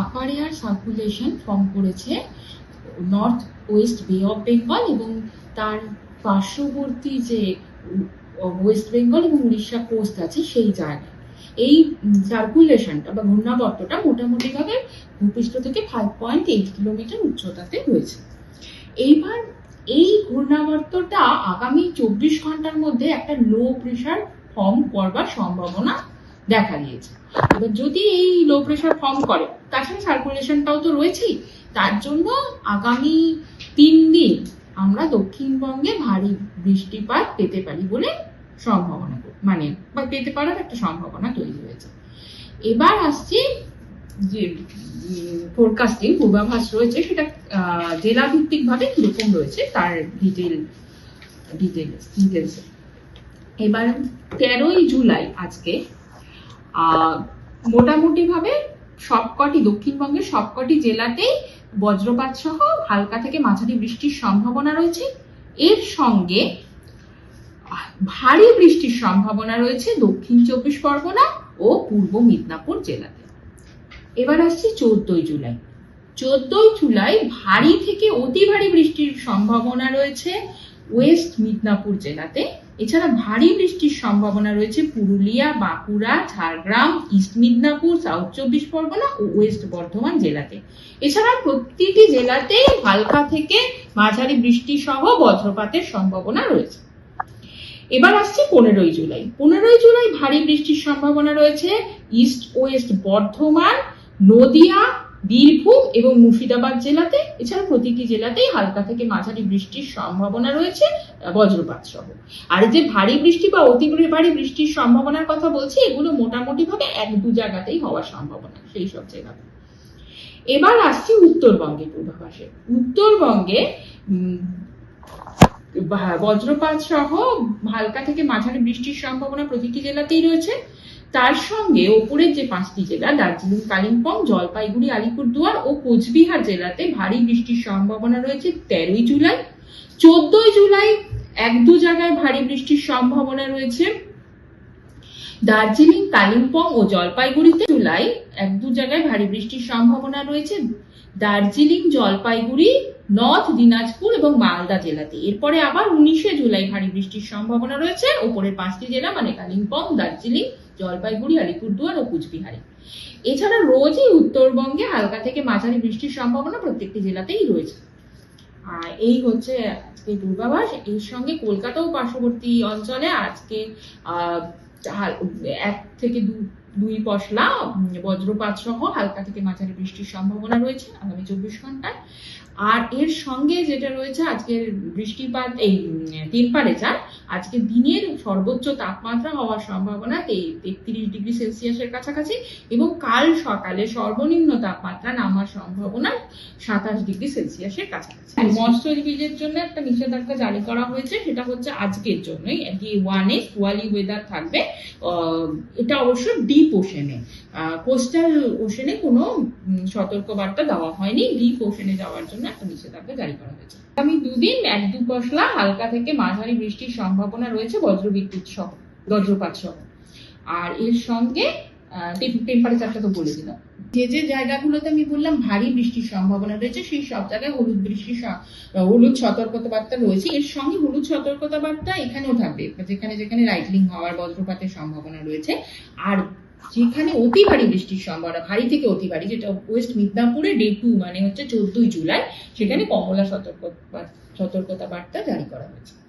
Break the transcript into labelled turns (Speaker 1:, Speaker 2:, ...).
Speaker 1: আপার air circulation form করেছে north west bay of Bengal এবং তার পার্শ্ববর্তী যে ওয়েস্ট বেঙ্গল এবং উড়িষ্যা কোস্ট আছে সেই জায়গায়। এই সার্কুলেশনটা বা ঘূর্ণাবর্তটা মোটামুটিভাবে ভূপৃষ্ঠ থেকে ফাইভ পয়েন্ট এইট কিলোমিটার উচ্চতাতে রয়েছে। এইবার এই ঘূর্ণাবর্তটা আগামী চব্বিশ ঘণ্টার মধ্যে একটা লো প্রেশার ফর্ম করবার সম্ভাবনা দেখা দিয়েছে। এবার যদি এই লো প্রেশার ফর্ম করে তাছাড়া সার্কুলেশনটাও তো রয়েছেই, তার জন্য আগামী তিন দিন আমরা দক্ষিণবঙ্গে ভারী বৃষ্টিপাত পেতে পারি বলে সম্ভাবনা মানে বা পেতে পারার একটা সম্ভাবনা তৈরি হয়েছে। এবার আসছি যে ফোরকাস্টিং পূর্বাভাস রয়েছে, সেটা জেলা ভিত্তিক ভাবে কীরকম রয়েছে তার ডিটেল ডিটেলস ডিটেলস এবার তেরোই জুলাই আজকে মোটামুটি ভাবে সবকটি দক্ষিণবঙ্গের সবকটি জেলাতেই বজ্রপাত সহ হালকা থেকে মাঝারি বৃষ্টির সম্ভাবনা রয়েছে। এর সঙ্গে ভারী বৃষ্টির সম্ভাবনা রয়েছে দক্ষিণ চব্বিশ পরগনা ও পূর্ব মিদনাপুর জেলাতে। এবার আসছি চোদ্দই জুলাই। চোদ্দই জুলাই ভারী থেকে অতি ভারী বৃষ্টির সম্ভাবনা রয়েছে ওয়েস্ট মিদনাপুর জেলাতে। এছাড়া ভারী বৃষ্টির সম্ভাবনা রয়েছে পুরুলিয়া, বাঁকুড়া, ঝাড়গ্রাম, ইস্ট মিদনাপুর সাউথ চব্বিশ পরগনা ও ওয়েস্ট বর্ধমান জেলাতে। এছাড়া প্রতিটি জেলাতেই হালকা থেকে মাঝারি বৃষ্টি সহ বজ্রপাতের সম্ভাবনা রয়েছে। এবার আসছে পনেরোই জুলাই। পনেরোই জুলাই ভারী বৃষ্টির সম্ভাবনা রয়েছে ইস্ট ওয়েস্ট বর্ধমান, নদিয়া বীরভূম এবং মুর্শিদাবাদ জেলাতে, এছাড়া প্রতিটি জেলাতেই হালকা থেকে মাঝারি বৃষ্টির সম্ভাবনা রয়েছে বজ্রপাত সহ। আর যে ভারী বৃষ্টি বা অতি ভারী বৃষ্টির সম্ভাবনার কথা বলছি, এগুলো মোটামুটি ভাবে এক দু জায়গাতেই হওয়ার সম্ভাবনা, সেই সব জায়গাতে। এবার আসছি উত্তরবঙ্গে পূর্বাভাসে। উত্তরবঙ্গে বজ্রপাত সহ হালকা থেকে মাঝারি বৃষ্টির সম্ভাবনা প্রতিটি জেলাতেই রয়েছে। তার সঙ্গে ওপরের যে পাঁচটি জেলা, দার্জিলিং, কালিম্পং, জলপাইগুড়ি, আলিপুরদুয়ার ও কোচবিহার জেলাতে ভারী বৃষ্টির সম্ভাবনা রয়েছে তেরোই জুলাই। চোদ্দই জুলাই এক দু জায়গায় ভারী বৃষ্টির সম্ভাবনা রয়েছে। দার্জিলিং, কালিম্পং ও জলপাইগুড়িতে জুলাই এক দু জায়গায় ভারী বৃষ্টির সম্ভাবনা রয়েছে। দার্জিলিং, জলপাইগুড়ি, নর্থ, দিনাজপুর এবং মালদা জেলাতে। এরপরে আবার উনিশে জুলাই ভারী বৃষ্টির সম্ভাবনা রয়েছে। ওপরের পাঁচটি জেলা মানে কালিম্পং, দার্জিলিং জলপাইগুড়ি, আলিপুরদুয়ার ও কুচবিহারে। এছাড়া রোজই উত্তরবঙ্গে হালকা থেকে মাঝারি বৃষ্টির সম্ভাবনা প্রত্যেকটি জেলাতেই রয়েছে। আর এই হচ্ছে আজকে পূর্বাভাস। এর সঙ্গে কলকাতা ও পার্শ্ববর্তী অঞ্চলে আজকে এক থেকে দু- দুই পশলা বজ্রপাত সহ হালকা থেকে মাঝারি বৃষ্টির সম্ভাবনা রয়েছে আগামী চব্বিশ ঘন্টায়। আর এর সঙ্গে যেটা রয়েছে আজকের বৃষ্টিপাত এই টেম্পারেচার আজকে দিনের সর্বোচ্চ তাপমাত্রা হওয়ার সম্ভাবনা তেত্রিশ ডিগ্রি সেলসিয়াসের কাছাকাছি এবং কাল সকালে সর্বনিম্ন তাপমাত্রা নামার সম্ভাবনা সাতাশ ডিগ্রি সেলসিয়াসের কাছাকাছি। মৎস্যজীবীদের জন্য একটা নিষেধাজ্ঞা জারি করা হয়েছে সেটা হচ্ছে আজকের জন্যই। ডি ওয়ানে পোয়ালি ওয়েদার থাকবে। এটা অবশ্য ডিপ ওশেনে কোস্টাল ওশেনে কোনো সতর্কবার্তা দেওয়া হয়নি। ডিপ ওশেনে যাওয়ার জন্য একটা নিষেধাজ্ঞা জারি করা হয়েছে। আগামী দুদিন এক দু পশলা হালকা থেকে মাঝারি বৃষ্টির সম্ভাবনা রয়েছে বজ্রবিদ্যুৎ সহ, বজ্রপাত সহ। আর এর সঙ্গে টেম্পারেচারটা তো বলে দিলাম। যে যে জায়গাগুলোতে আমি বললাম ভারী বৃষ্টির সম্ভাবনা রয়েছে, সেই সব জায়গায় হলুদ বৃষ্টির হলুদ সতর্কতা বার্তা রয়েছে। এর সঙ্গে হলুদ সতর্কতা বার্তা এখানেও থাকবে, যেখানে যেখানে রাইটলিং হওয়ার বজ্রপাতের সম্ভাবনা রয়েছে। আর যেখানে অতি ভারী বৃষ্টির সম্ভাবনা, ভারী থেকে অতি ভারী যেটা ওয়েস্ট মিদনাপুরে ডে টু মানে হচ্ছে চোদ্দই জুলাই, সেখানে কমলা সতর্ক সতর্কতা বার্তা জারি করা হয়েছে।